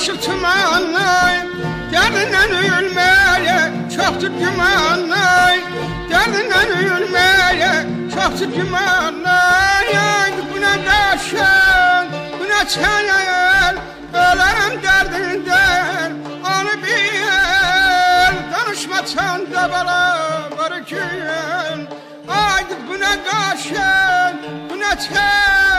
Aşık tumanlay Derdinden ölmeye Çoktur gümanlay Derdinden ölmeye Çoktur gümanlay Ay bu ne daşın Bu ne çayır Ölerim derdinden Onu bil. Danışmasan da bana gün Ay bu ne kaşın Bu ne tel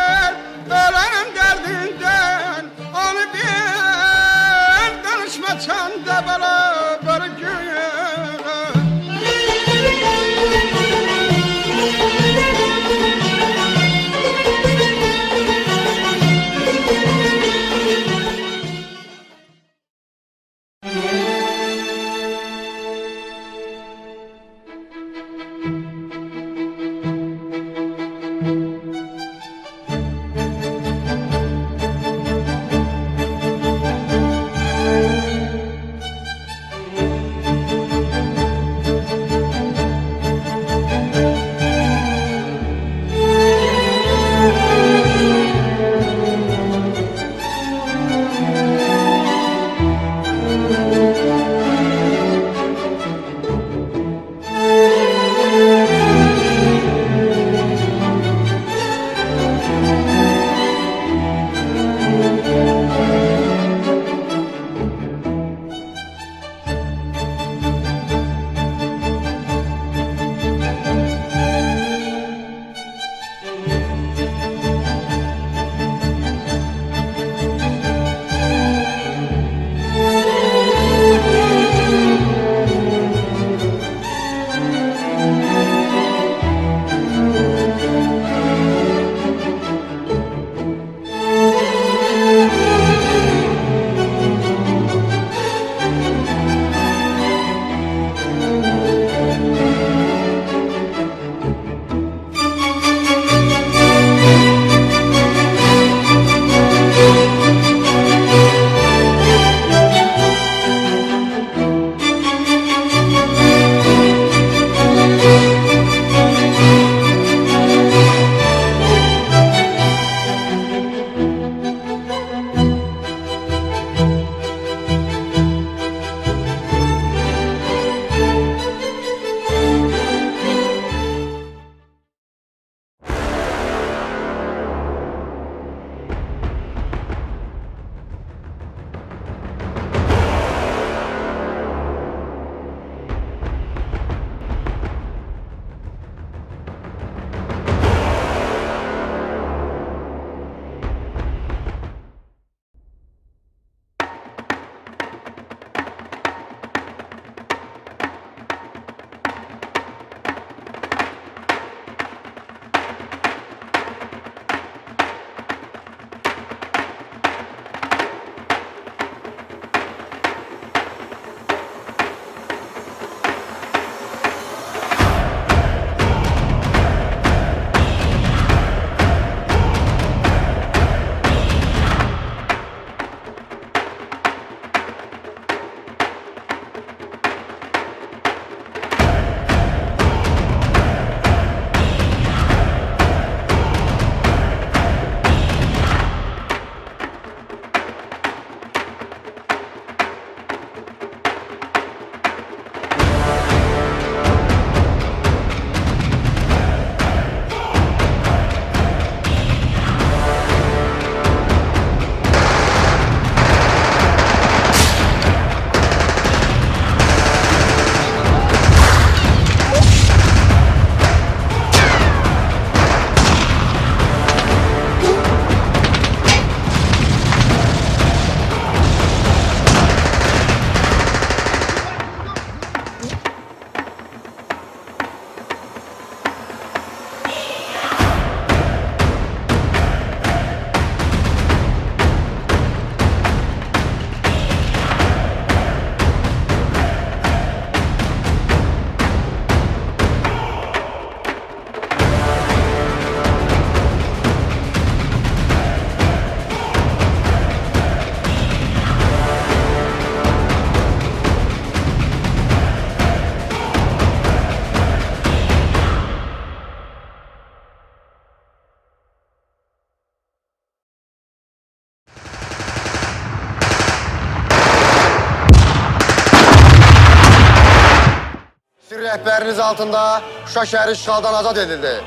rehberiniz altında Şuşa şehri işgaldan azad edildi.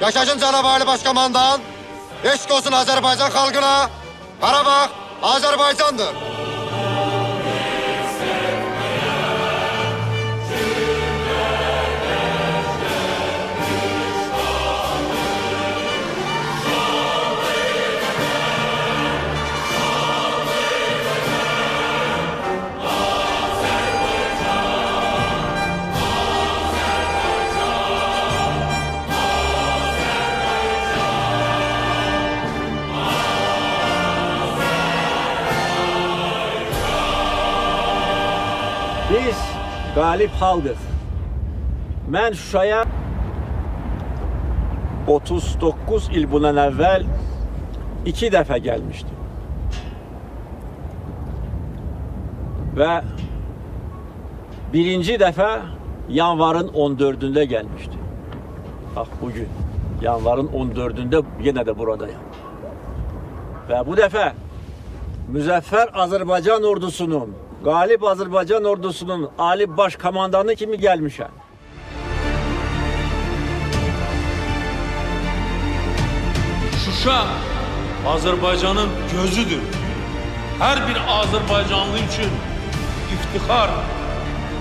Yaşasın Cenab-ı Ali Başkomandan. Eşk olsun Azerbaycan halkına. Karabağ Azerbaycan'dır. Galip halkız. Mən Şuşaya 39 il bundan əvvəl iki dəfə gəlmişdim. Və birinci dəfə yanvarın 14-ündə gəlmişdim. Bugün yanvarın 14-ündə yenə də buradayım. Və bu dəfə Müzəffər Azərbaycan ordusunun, Qalib Azərbaycan ordusunun Ali Baş Komandanı kimi gəlmişəm. Şuşa Azerbaycan'ın gözüdür. Her bir Azerbaycanlı için iftihar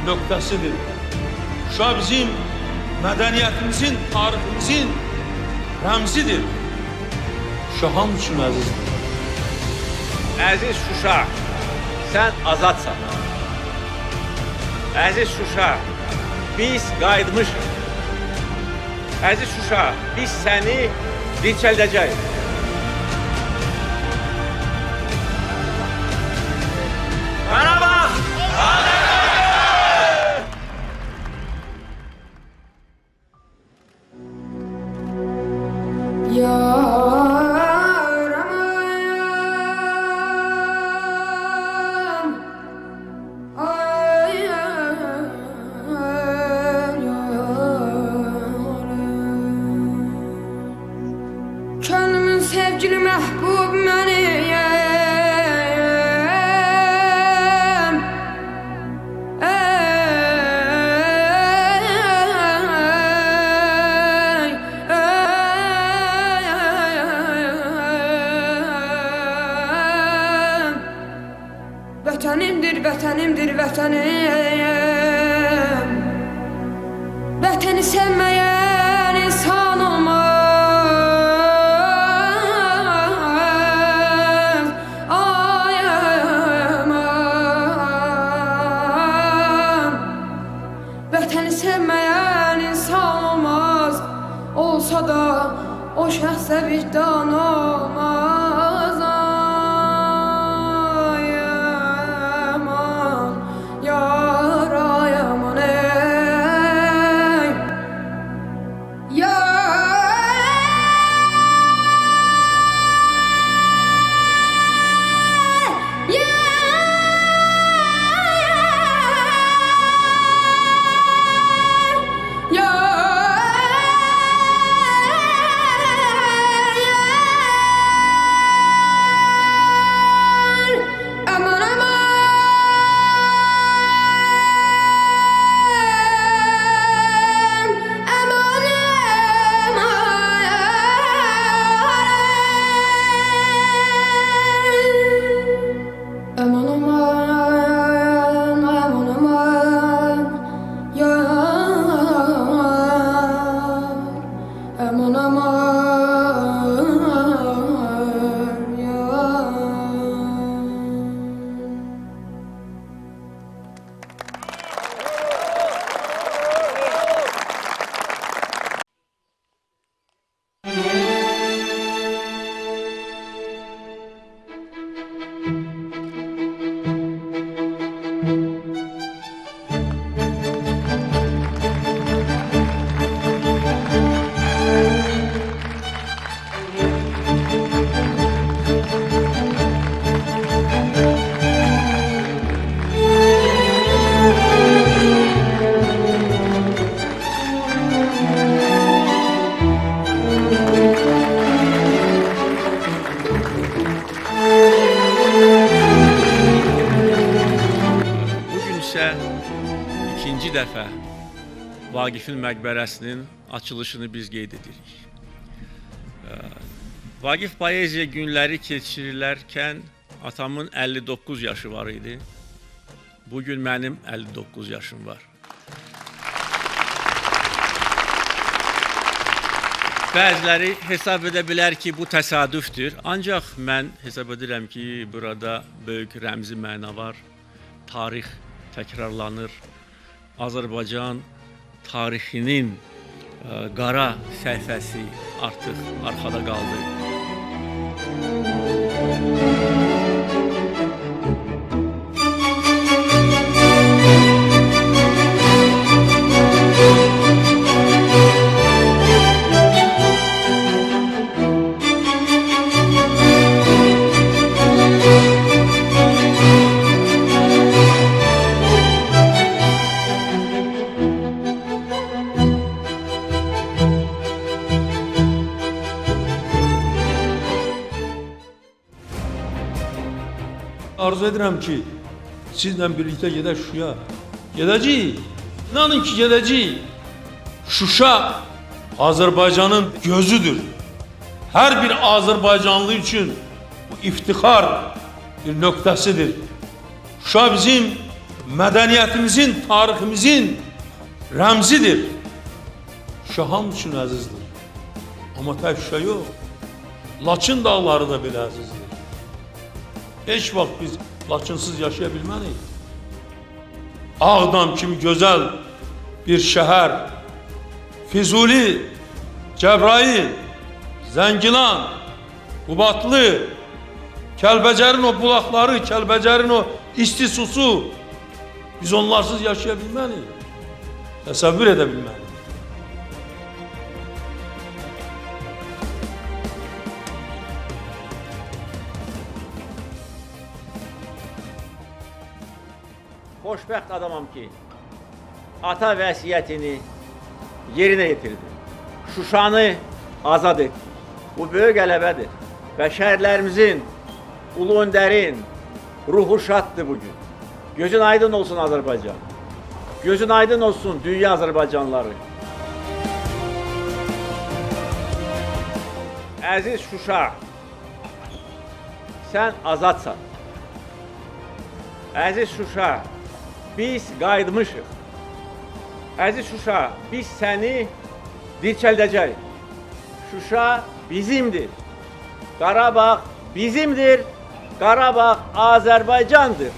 noktasıdır. Şuşa bizim medeniyetimizin, tarihimizin remzidir. Şuşa hamı için azizdir. Əziz Şuşa, sən azadsan. Əziz Şuşa, biz qayıtmışıq. Əziz Şuşa, biz səni dirçəldəcəyik. Vətənimdir, vətənimdir, vətənim. Vətəni sevməyən insan olmaz. Ay aman Vətəni sevməyən insan olmaz. Olsa da o şəxsə vicdan olmaz ikinci dəfə Vaqifin məqbərəsinin açılışını biz qeyd edirik. Vaqif poeziya günləri keçirilərkən atamın 59 yaşı var idi. Bu gün mənim 59 yaşım var. Bəziləri hesab edə bilər ki, bu təsadüfdür. Ancaq mən hesab edirəm ki, burada böyük rəmzi məna var. Tarix təkrarlanır. Azərbaycan tarixinin ə, qara səhifəsi artıq arxada qaldı. Arzu edirəm ki, sizlə birlikdə gedək Şuşaya. Gedəcəyik. İnanın ki, gedəcəyik. Şuşa Azərbaycanın gözüdür. Hər bir Azərbaycanlı üçün bu iftixar bir nöqtəsidir. Şuşa bizim mədəniyyətimizin, tariximizin rəmzidir. Şuşa hamı üçün əzizdir. Amma tək Şuşa yox. Laçın dağları da belə əzizdir. Heç vaxt biz Laçınsız yaşaya. Ağdam kimi gözəl bir şəhər, Füzuli, Cəbrayil, Zəngilan, Qubadlı, Kəlbəcərin o bulaqları, Kəlbəcərin o isti susu biz onlarsız yaşaya bilmərik. Təsəvvür edə bilmərik. Xoşbəxt adamam ki, ata vəsiyyətini yerinə yetirdi. Şuşanı azad etdi. Bu böyük qələbədir. Və şəhərlərimizin, ulu öndərin ruhu şaddır bugün. Gözün aydın olsun Azərbaycan. Gözün aydın olsun dünya Azərbaycanlıları. Əziz Şuşa, sən azadsan. Əziz Şuşa, biz qayıtmışıq. Əziz Şuşa, biz səni dirçəldəcəyik. Şuşa bizimdir. Qarabağ bizimdir. Qarabağ Azərbaycandır.